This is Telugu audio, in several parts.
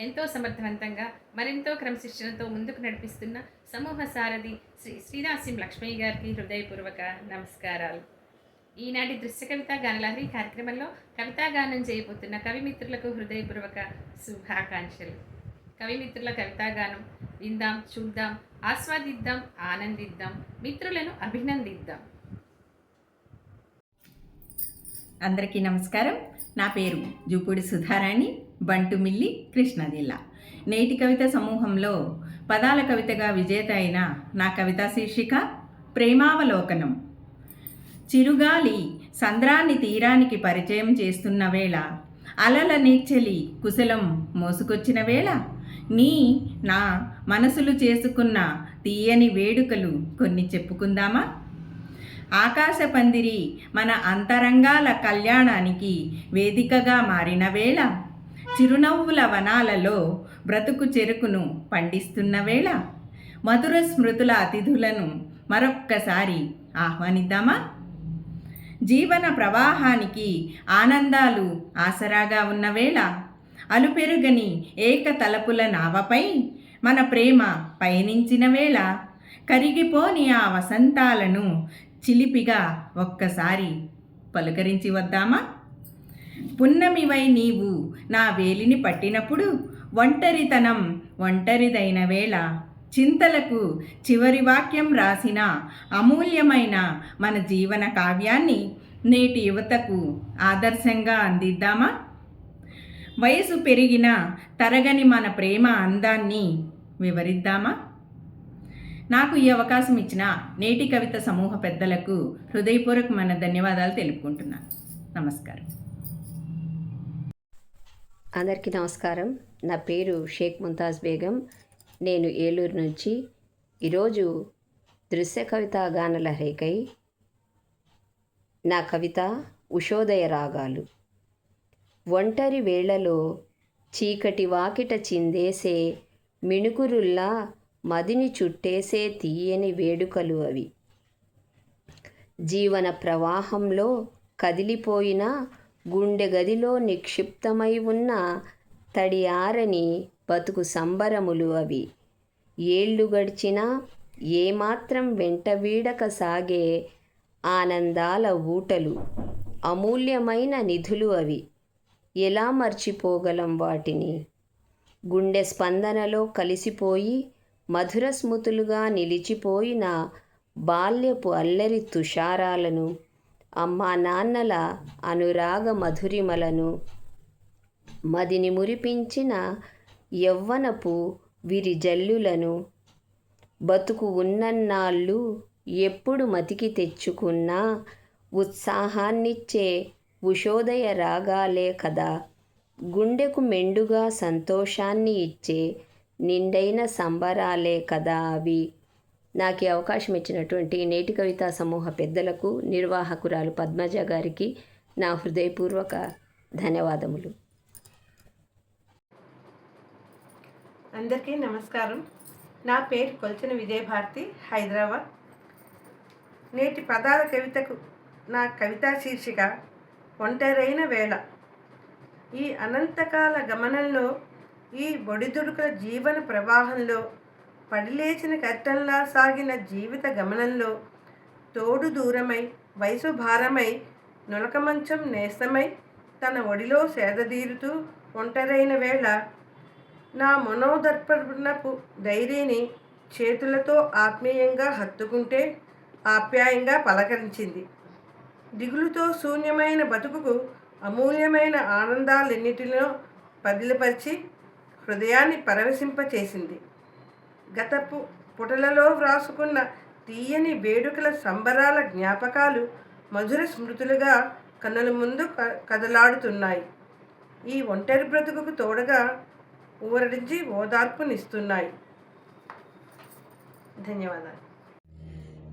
ఎంతో సమర్థవంతంగా మరెంతో క్రమశిక్షణతో ముందుకు నడిపిస్తున్న సమూహ సారథి శ్రీ శ్రీరాసిం లక్ష్మయ్య గారికి హృదయపూర్వక నమస్కారాలు. ఈనాటి దృశ్య కవిత గానలహరి కార్యక్రమంలో కవితాగానం చేయబోతున్న కవిమిత్రులకు హృదయపూర్వక శుభాకాంక్షలు. కవిమిత్రుల కవితాగానం విందాం చూద్దాం ఆస్వాదిద్దాం ఆనందిద్దాం మిత్రులను అభినందిద్దాం. అందరికీ నమస్కారం. నా పేరు జూపూడి సుధారాణి. బంటుమిల్లి కృష్ణా జిల్లా నేటి కవిత సమూహంలో పదాల కవితగా విజేత అయిన నా కవితా శీర్షిక ప్రేమావలోకనం. చిరుగాలి సంద్రాన్ని తీరానికి పరిచయం చేస్తున్న వేళ అలల నీర్చెలి కుశలం మోసుకొచ్చిన వేళ నీ నా మనసులు చేసుకున్న తీయని వేడుకలు కొన్ని చెప్పుకుందామా? ఆకాశ పందిరి మన అంతరంగాల కళ్యాణానికి వేదికగా మారిన వేళ చిరునవ్వుల వనాలలో బ్రతుకు చెరుకును పండిస్తున్న వేళ మధుర స్మృతుల అతిథులను మరొక్కసారి ఆహ్వానిద్దామా? జీవన ప్రవాహానికి ఆనందాలు ఆసరాగా ఉన్న వేళ అలుపెరుగని ఏక తలపుల నావపై మన ప్రేమ పయనించిన వేళ కరిగిపోని ఆ వసంతాలను చిలిపిగా ఒక్కసారి పలుకరించి వద్దామా? పున్నమివై నీవు నా వేలిని పట్టినప్పుడు ఒంటరితనం ఒంటరిదైన వేళ చింతలకు చివరి వాక్యం రాసిన అమూల్యమైన మన జీవన కావ్యాన్ని నేటి యువతకు ఆదర్శంగా అందిద్దామా? వయసు పెరిగిన తరగని మన ప్రేమ అందాన్ని వివరిద్దామా? నాకు ఈ అవకాశం ఇచ్చిన నేటి కవిత సమూహ పెద్దలకు హృదయపూర్వకమైన ధన్యవాదాలు తెలుపుకుంటున్నాను. నమస్కారం. అందరికీ నమస్కారం. నా పేరు షేక్ ముంతాజ్ బేగం. నేను ఏలూరు నుంచి ఈరోజు దృశ్య కవిత గానలహరికై నా కవిత ఉషోదయ రాగాలు. ఒంటరి వేళలో చీకటి వాకిట చిందేసే మిణుకురుల్లా మదిని చుట్టేసే తీయని వేడుకలు అవి. జీవన ప్రవాహంలో కదిలిపోయిన గుండె గదిలో నిక్షిప్తమై ఉన్న తడి ఆరని బతుకు సంబరములు అవి. ఏళ్ళు గడిచినా ఏమాత్రం వెంట వీడక సాగే ఆనందాల ఊటలు అమూల్యమైన నిధులు అవి. ఎలా మర్చిపోగలం వాటిని? గుండె స్పందనలో కలిసిపోయి మధుర స్మృతులుగా నిలిచిపోయిన బాల్యపు అల్లరి తుషారాలను అమ్మా నాన్నల అనురాగ మధురిమలను మదిని మురిపించిన యవ్వనపు విరిజల్లులను బతుకు ఉన్నన్నాళ్ళు ఎప్పుడు మతికి తెచ్చుకున్నా ఉత్సాహాన్నిచ్చే ఉషోదయ రాగాలే కదా. గుండెకు మెండుగా సంతోషాన్ని ఇచ్చే నిండైన సంబరాలే కదా అవి. నాకు ఈ అవకాశం ఇచ్చినటువంటి నేటి కవితా సమూహ పెద్దలకు నిర్వాహకురాలు పద్మజ గారికి నా హృదయపూర్వక ధన్యవాదములు. అందరికీ నమస్కారం. నా పేరు కొల్చిన విజయభారతి హైదరాబాద్. నేటి పదాల కవితకు నా కవితా శీర్షిక ఒంటరైన వేళ. ఈ అనంతకాల గమనంలో ఈ ఒడిదుడుకుల జీవన ప్రవాహంలో పడిలేచిన కట్టంలా సాగిన జీవిత గమనంలో తోడు దూరమై వయసు భారమై నులకమంచం నేస్తమై తన ఒడిలో సేదదీరుతూ ఒంటరైన వేళ నా మనోదర్పణపు డైరీని చేతులతో ఆత్మీయంగా హత్తుకుంటే ఆప్యాయంగా పలకరించింది. దిగులుతో శూన్యమైన బతుకుకు అమూల్యమైన ఆనందాలన్నిటిలో పదిలిపరిచి హృదయాన్ని పరవశింపచేసింది. గతపు పుటలలో వ్రాసుకున్న తీయని వేడుకల సంబరాల జ్ఞాపకాలు మధుర స్మృతులుగా కన్నుల ముందు క- కదలాడుతున్నాయి. ఈ ఒంటరి బ్రతుకుకు తోడగా ఊరడించి ఓదార్పునిస్తున్నాయి. ధన్యవాదాలు.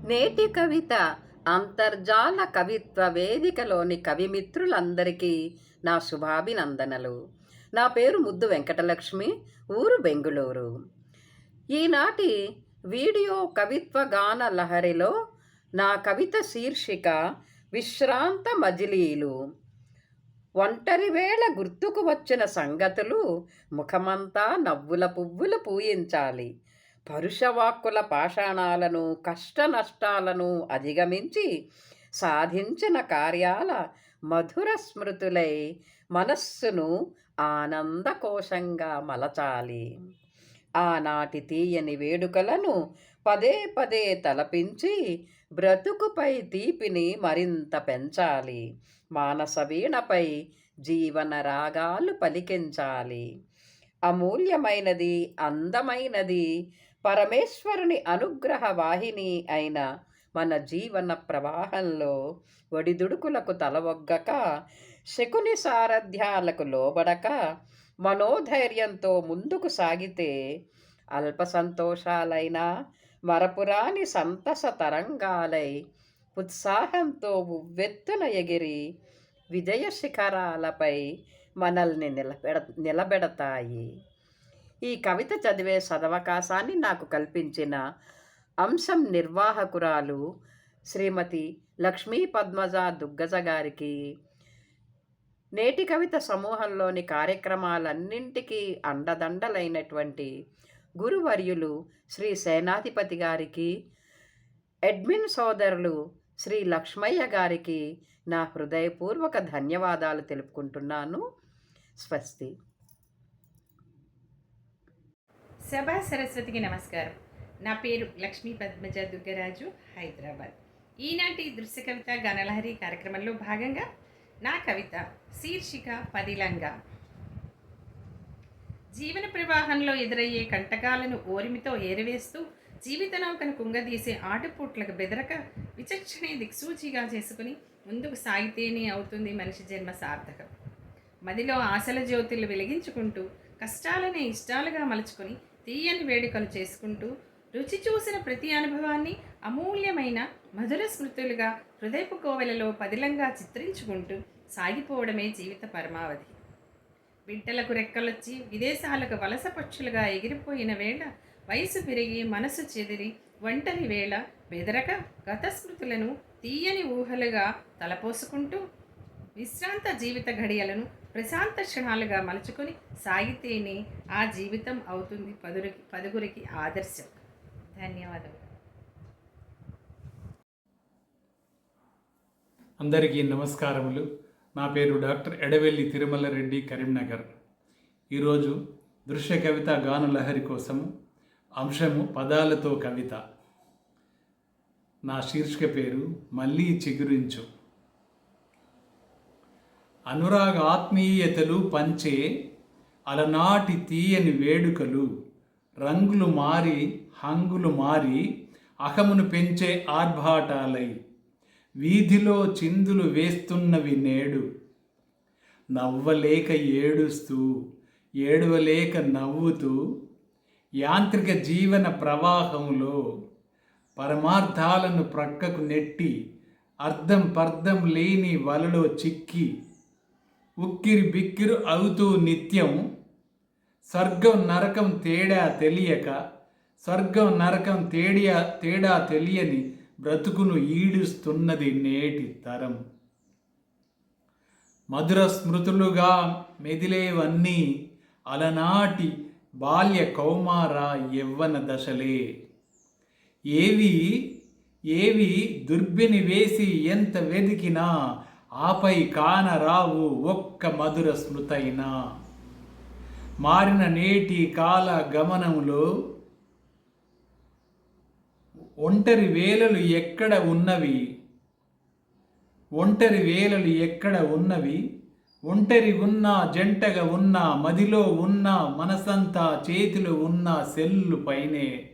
నేటి కవిత అంతర్జాల కవిత్వ వేదికలోని కవిమిత్రులందరికీ నా శుభాభినందనలు. నా పేరు ముద్దు వెంకటలక్ష్మి ఊరు బెంగుళూరు. ఈనాటి వీడియో కవిత్వ గాన లహరిలో నా కవిత శీర్షిక విశ్రాంత మజిలీలు. ఒంటరి వేళ గుర్తుకు వచ్చిన సంగతులు ముఖమంతా నవ్వుల పువ్వులు పూయించాలి. పరుషవాక్కుల పాషాణాలను కష్ట నష్టాలను అధిగమించి సాధించిన కార్యాల మధుర స్మృతులై మనస్సును ఆనందకోశంగా మలచాలి. ఆనాటి తీయని వేడుకలను పదే పదే తలపించి బ్రతుకుపై తీపిని మరింత పెంచాలి. మానస వీణపై జీవన రాగాలు పలికించాలి. అమూల్యమైనది అందమైనది పరమేశ్వరుని అనుగ్రహ వాహిని అయిన మన జీవన ప్రవాహంలో ఒడిదుడుకులకు తలవొగ్గక శకుని సారథ్యాలకు లోబడక మనోధైర్యంతో ముందుకు సాగితే అల్ప సంతోషాలైనా మరపురాని సంతస తరంగాలై ఉత్సాహంతో ఉవ్వెత్తున ఎగిరి విజయ శిఖరాలపై మనల్ని నిలబెడ నిలబెడతాయి. ఈ కవిత చదివే సదవకాశాన్ని నాకు కల్పించిన అంశం నిర్వాహకురాలు శ్రీమతి లక్ష్మీ పద్మజ దుగ్గజ గారికి నేటి కవిత సమూహంలోని కార్యక్రమాలన్నింటికీ అండదండలైనటువంటి గురువర్యులు శ్రీ సేనాధిపతి గారికి అడ్మిన్ సోదరులు శ్రీ లక్ష్మయ్య గారికి నా హృదయపూర్వక ధన్యవాదాలు తెలుపుకుంటున్నాను. స్వస్తి. సభా సరస్వతికి నమస్కారం. నా పేరు లక్ష్మీ పద్మజ దుర్గరాజు హైదరాబాద్. ఈనాటి దృశ్య కవిత గణలహరి కార్యక్రమంలో భాగంగా నా కవిత శీర్షిక పదిలంగా. జీవన ప్రవాహంలో ఎదురయ్యే కంటకాలను ఓరిమితో ఏరవేస్తూ జీవిత నౌకను కుంగదీసే ఆటుపోట్లకు బెదరక విచక్షణే దిక్సూచిగా చేసుకుని ముందుకు సాగితేనే అవుతుంది మనిషి జన్మ సార్థకం. మదిలో ఆశల జ్యోతులు వెలిగించుకుంటూ కష్టాలనే ఇష్టాలుగా మలుచుకొని తీయని వేడుకలు చేసుకుంటూ రుచి చూసిన ప్రతి అనుభవాన్ని అమూల్యమైన మధుర స్మృతులుగా హృదయపు కోవెలలో పదిలంగా చిత్రించుకుంటూ సాగిపోవడమే జీవిత పరమావధి. బిడ్డలకు రెక్కలొచ్చి విదేశాలకు వలస పక్షులుగా ఎగిరిపోయిన వేళ వయసు పెరిగి మనసు చెదిరి ఒంటరి వేళ బెదరక గత స్మృతులను తీయని ఊహలుగా తలపోసుకుంటూ విశ్రాంత జీవిత ఘడియలను ప్రశాంత క్షణాలుగా మలుచుకొని సాగితేనే ఆ జీవితం అవుతుంది పదురికి పదుగురికి ఆదర్శం. ధన్యవాదాలు అందరికీ నమస్కారములు. నా పేరు డాక్టర్ ఎడవెల్లి తిరుమలరెడ్డి కరీంనగర్. ఈరోజు దృశ్య కవిత గాను లహరి కోసము అంశము పదాలతో కవిత. నా శీర్షిక పేరు మళ్ళీ చిగురించు. అనురాగ ఆత్మీయతలు పంచే అలనాటి తీయని వేడుకలు రంగులు మారి హంగులు మారి అహమును పెంచే ఆర్భాటాలై వీధిలో చిందులు వేస్తున్నవి నేడు. నవ్వలేక ఏడుస్తూ ఏడవలేక నవ్వుతూ యాంత్రిక జీవన ప్రవాహంలో పరమార్థాలను ప్రక్కకు నెట్టి అర్థం పర్థం లేని వలలో చిక్కి ఉక్కిరి బిక్కిరు అవుతూ నిత్యం స్వర్గం నరకం తేడా తెలియక స్వర్గం నరకం తేడా తేడా తెలియని బ్రతుకును ఈడుస్తున్నది నేటి తరం. మధుర స్మృతులుగా మెదిలేవన్నీ అలనాటి బాల్య కౌమార యవ్వన దశలే. ఏవి ఏవి దుర్బిని వేసి ఎంత వెదికినా ఆపై కానరావు ఒక్క మధుర స్మృతైనా. మారిన నేటి కాల గమనంలో ఒంటరి వేలలు ఎక్కడ ఉన్నవి? ఒంటరి వేలలు ఎక్కడ ఉన్నవి? ఒంటరి ఉన్నా జంటగా ఉన్నా మదిలో ఉన్న మనసంతా చేతిలో ఉన్న సెల్లు పైనే.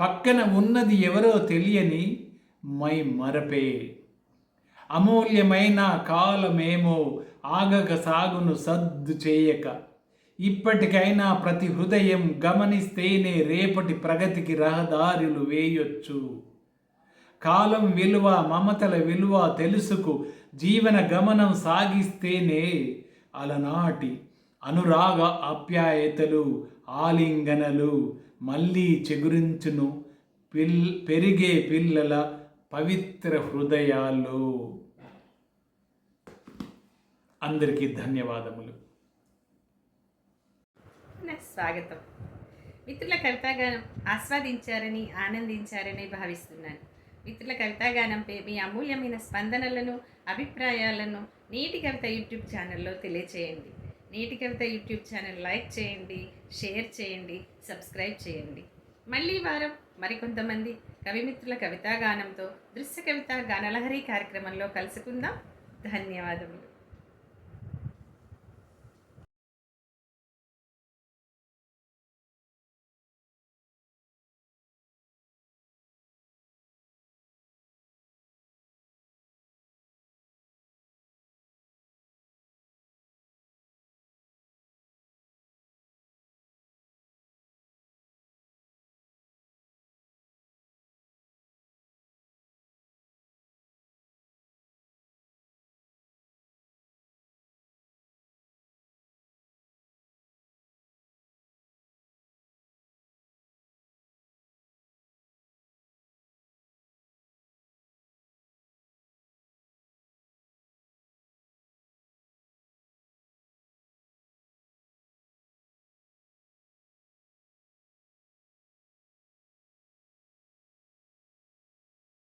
పక్కన ఉన్నది ఎవరో తెలియని మై మరపే. అమూల్యమైన కాలమేమో ఆగక సాగును సద్దు చేయక. ఇప్పటికైనా ప్రతి హృదయం గమనిస్తేనే రేపటి ప్రగతికి రహదారులు వేయొచ్చు. కాలం విలువ మమతల విలువ తెలుసుకు జీవన గమనం సాగిస్తేనే అలనాటి అనురాగ ఆప్యాయతలు ఆలింగనలు మళ్ళీ చెగురించును పిల్ పెరిగే పిల్లల పవిత్ర హృదయాలు అందరికీ ధన్యవాదములు. నా స్వాగతం. మిత్రుల కవితాగానం ఆస్వాదించారని ఆనందించారని భావిస్తున్నాను. మిత్రుల కవితాగానంపై మీ అమూల్యమైన స్పందనలను అభిప్రాయాలను నీటి కవిత యూట్యూబ్ ఛానల్లో తెలియచేయండి. నీటి కవిత యూట్యూబ్ ఛానల్ లైక్ చేయండి షేర్ చేయండి సబ్స్క్రైబ్ చేయండి. మళ్ళీ వారం మరికొంతమంది కవిమిత్రుల కవితాగానంతో దృశ్య కవిత గానలహరి కార్యక్రమంలో కలుసుకుందాం. ధన్యవాదములు.